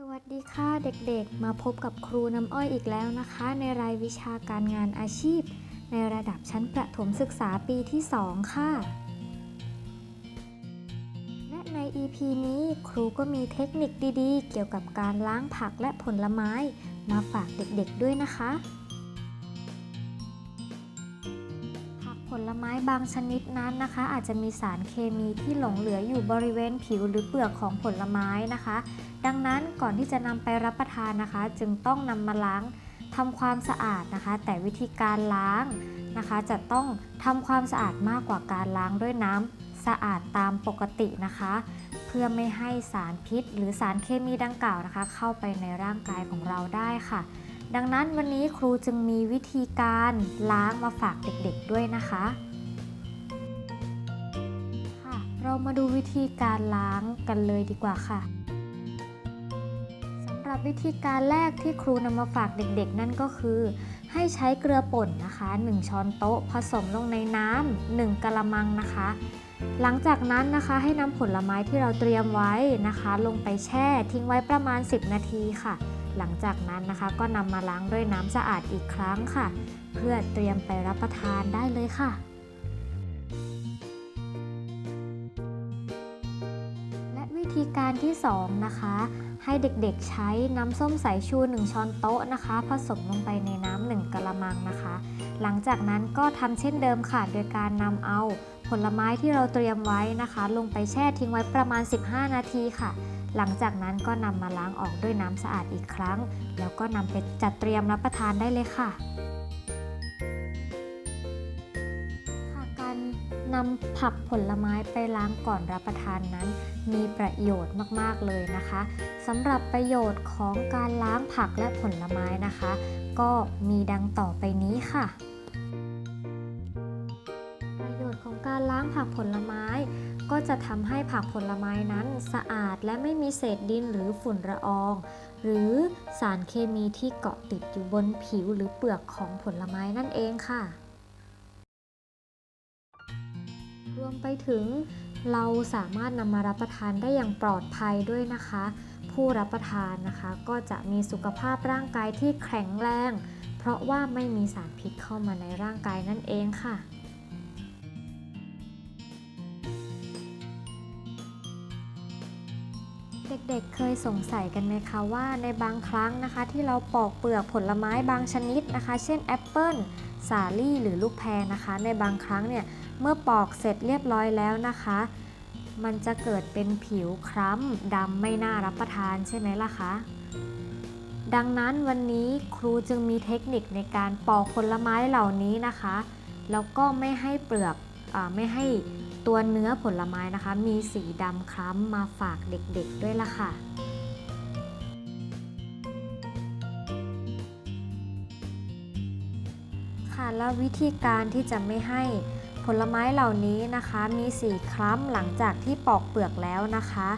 สวัสดีค่ะเด็กๆ มาพบกับครูน้ำอ้อยอีกแล้วนะคะ ในรายวิชาการงานอาชีพ ในระดับชั้นประถมศึกษาปีที่ 2 ค่ะ และใน EP นี้ครูก็มีเทคนิคดีๆ เกี่ยวกับการล้างผักและผลไม้ มาฝากเด็กๆด้วยนะคะ ผักผลไม้บางชนิดนั้นนะคะ อาจจะมีสารเคมีที่หลงเหลืออยู่บริเวณผิวหรือเปลือกของผลไม้นะคะ ดังนั้นก่อนที่จะนำไปรับประทานนะคะ จึงต้องนำมาล้างทำความสะอาดนะคะ แต่วิธีการล้างนะคะ จะต้องทำความสะอาดมากกว่าการล้างด้วยน้ำสะอาดตามปกตินะคะ เพื่อไม่ให้สารพิษ หรือสารเคมีดังกล่าวนะคะ เข้าไปในร่างกายของเราได้ค่ะ ดังนั้นวันนี้ครูจึงมีวิธีการล้างมาฝากเด็กๆด้วยนะคะค่ะเรามาดูวิธีการล้างกันเลยดีกว่าค่ะ รับวิธีการแรกที่ครูนำมาฝากเด็กๆ นั่นก็คือ ให้ใช้เกลือป่นนะคะ 1 ช้อนโต๊ะ ผสมลงในน้ำ1กะละมังนะคะ หลังจากนั้นนะคะให้นำผลไม้ที่เราเตรียมไว้นะคะ ลงไปแช่ทิ้งไว้ประมาณ 10 นาทีค่ะ หลังจากนั้นนะคะก็นำมาล้างด้วยน้ำสะอาดอีกครั้งค่ะ เพื่อเตรียมไปรับประทานได้เลยค่ะและวิธีการที่ 2 นะคะ ให้เด็กๆใช้น้ำส้มสายชู 1 ช้อนโต๊ะนะคะ ผสมลงไปในน้ำ1กะละมังนะคะ หลังจากนั้นก็ทำเช่นเดิมค่ะ โดยการนำเอาผลไม้ที่เราเตรียมไว้นะคะ ลงไปแช่ทิ้งไว้ประมาณ 15 นาทีค่ะ หลังจากนั้นก็นำมาล้างออกด้วยน้ำสะอาดอีกครั้ง แล้วก็นำไปจัดเตรียมรับประทานได้เลยค่ะค่ะ นำผักผลไม้ไปล้างก่อนรับประทานนั้น มีประโยชน์มากๆเลยนะคะสำหรับประโยชน์ของการล้างผักและผลไม้นะคะ ก็มีดังต่อไปนี้ค่ะประโยชน์ของการล้างผักผลไม้ ก็จะทำให้ผักผลไม้นั้นสะอาดและไม่มีเศษดินหรือฝุ่นละออง หรือสารเคมีที่เกาะติดอยู่บนผิวหรือเปลือกของผลไม้นั่นเองค่ะ วมไปถึงเราสามารถนำมารับประทานได้อย่างปลอดภัยด้วยนะคะ ผู้รับประทานนะคะ ก็จะมีสุขภาพร่างกายที่แข็งแรง เพราะว่าไม่มีสารพิษเข้ามาในร่างกายนั่นเองค่ะ เด็กๆเคยสงสัยกันไหมคะว่าในบางครั้งนะคะ ที่เราปอกเปลือกผลไม้บางชนิดนะคะ เช่นแอปเปิลสาลี่หรือลูกแพรนะคะ ในบางครั้งเนี่ยเมื่อปอกเสร็จเรียบร้อยแล้วนะคะ มันจะเกิดเป็นผิวคล้ำดำไม่น่ารับประทานใช่ไหมล่ะคะดังนั้นวันนี้ครูจึงมีเทคนิคในการปอกผลไม้เหล่านี้นะคะ แล้วก็ไม่ให้เปลือก ไม่ให้ตัวเนื้อผลไม้นะคะ มีสีดำคล้ำมาฝากเด็กๆด้วยล่ะค่ะค่ะแล้ววิธีการที่จะไม่ให้ผลไม้เหล่านี้นะคะ มีสีคล้ำหลังจากที่ปอกเปลือกแล้วนะคะ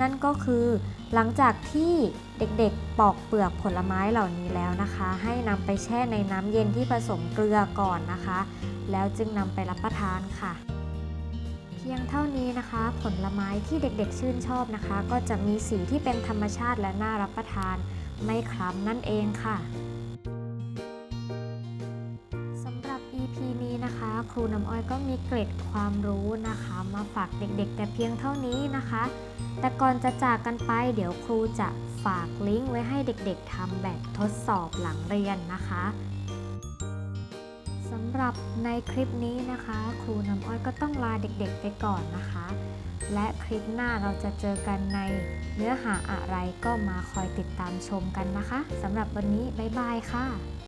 นั่นก็คือหลังจากที่เด็กๆปอกเปลือกผลไม้เหล่านี้แล้วนะคะ ให้นำไปแช่ในน้ำเย็นที่ผสมเกลือก่อนนะคะ แล้วจึงนำไปรับประทานค่ะ เพียงเท่านี้นะคะ ผลไม้ที่เด็กๆชื่นชอบนะคะ ก็จะมีสีที่เป็นธรรมชาติและน่ารับประทาน ไม่คล้ำนั่นเองค่ะ EP นี้นะคะ ครูน้ำอ้อยก็มีเกร็ดความรู้นะคะ มาฝากเด็กๆ แต่เพียงเท่านี้นะคะ แต่ก่อนจะจากกันไป เดี๋ยวครูจะฝากลิงก์ไว้ให้เด็กๆทำแบบทดสอบหลังเรียนนะคะสำหรับในคลิปนี้นะคะ ครูน้ำอ้อยก็ต้องลาเด็กๆไปก่อนนะคะ และคลิปหน้าเราจะเจอกันในเนื้อหาอะไรก็มาคอยติดตามชมกันนะคะสำหรับวันนี้บ๊ายบายค่ะ